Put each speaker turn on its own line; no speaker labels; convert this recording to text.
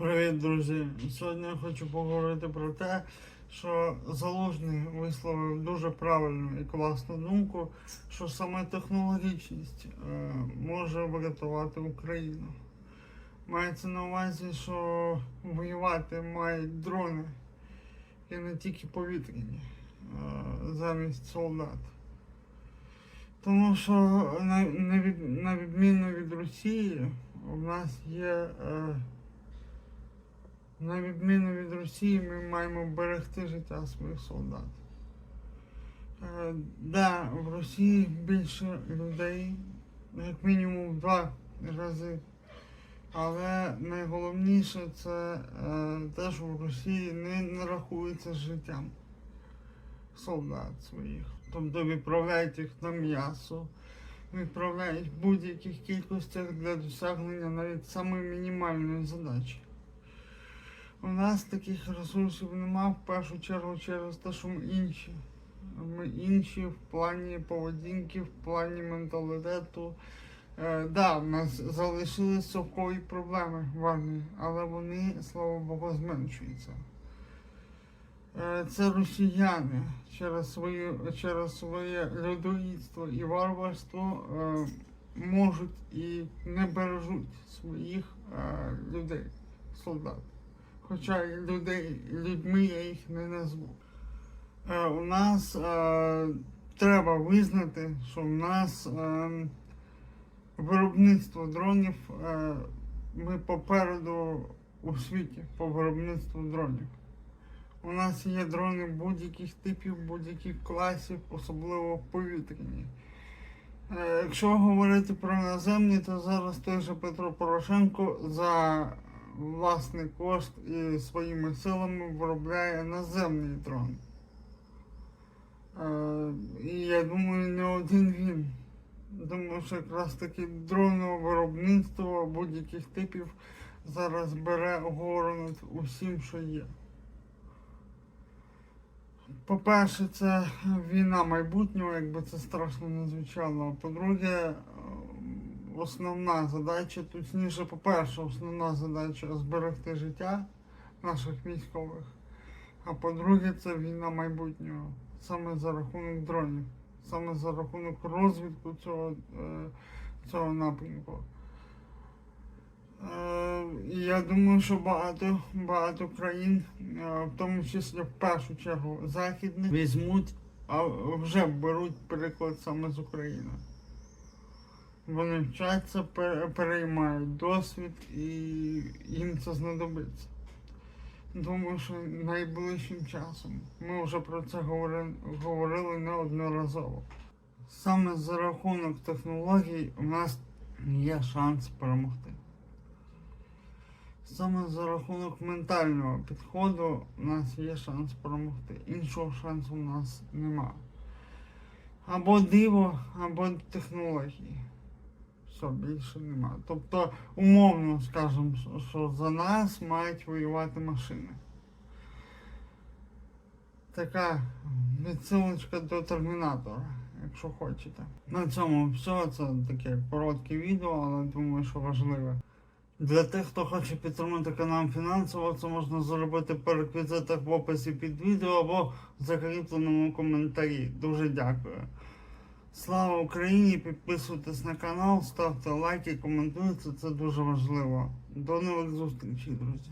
Привіт, друзі! Сьогодні я хочу поговорити про те, що Залужний висловив дуже правильну і класну думку, що саме технологічність е, може врятувати Україну. Мається на увазі, що воювати мають дрони і не тільки повітряні е, замість солдат. Тому що на, на, від, на відміну від Росії, у нас є. Е, на відміну від Росії, ми маємо берегти життя своїх солдат. Е, да, в Росії більше людей, як мінімум в два рази. Але найголовніше це е, те, що в Росії не, не рахується життям солдат своїх. Тобто відправляють їх на м'ясо, відправляють в будь-яких кількостях для досягнення навіть самої мінімальної задачі. У нас таких ресурсів нема в першу чергу через те, що ми інші. Ми інші в плані поведінки, в плані менталітету. Е, да, в нас залишились совкові проблеми в армії, але вони, слава Богу, зменшуються. Е, це росіяни через, свою, через своє людоїдство і варварство е, можуть і не бережуть своїх е, людей, солдат. Хоча людей, людьми я їх не назву. Е, у нас е, треба визнати, що в нас е, виробництво дронів, е, ми попереду у світі по виробництву дронів. У нас є дрони будь-яких типів, будь-яких класів, особливо повітряні. Е, Якщо говорити про наземні, то зараз той же Петро Порошенко за власний кошт і своїми силами виробляє наземний дрон. Е, І я думаю, не один він. Думаю, що якраз таки дронного виробництво будь-яких типів зараз бере гору над усім, що є. По-перше, це війна майбутнього, якби це страшно не звучало. По-друге, основна задача, точніше, по-перше, основна задача зберегти життя наших військових. А по-друге, це війна майбутнього. Саме за рахунок дронів, саме за рахунок розвитку цього, е, цього напрямку. Е, І я думаю, що багато, багато країн, е, в тому числі в першу чергу західних, візьмуть, а вже беруть приклад саме з України. Вони вчаться, переймають досвід і їм це знадобиться. Думаю, що найближчим часом. Ми вже про це говорили, неодноразово. Саме за рахунок технологій у нас є шанс перемогти. Саме за рахунок ментального підходу у нас є шанс перемогти. Іншого шансу у нас нема. Або диво, або технології. Все, більше нема. Тобто, умовно скажемо, що за нас мають воювати машини. Така відсилочка до термінатора, якщо хочете. На цьому все. Це таке коротке відео, але думаю, що важливе. Для тих, хто хоче підтримати канал фінансово, це можна зробити по реквізитах в описі під відео або в закріпленому коментарі. Дуже дякую. Слава Україні! Підписуйтесь на канал, ставте лайки, коментуйте, це дуже важливо. До нових зустрічей, друзі.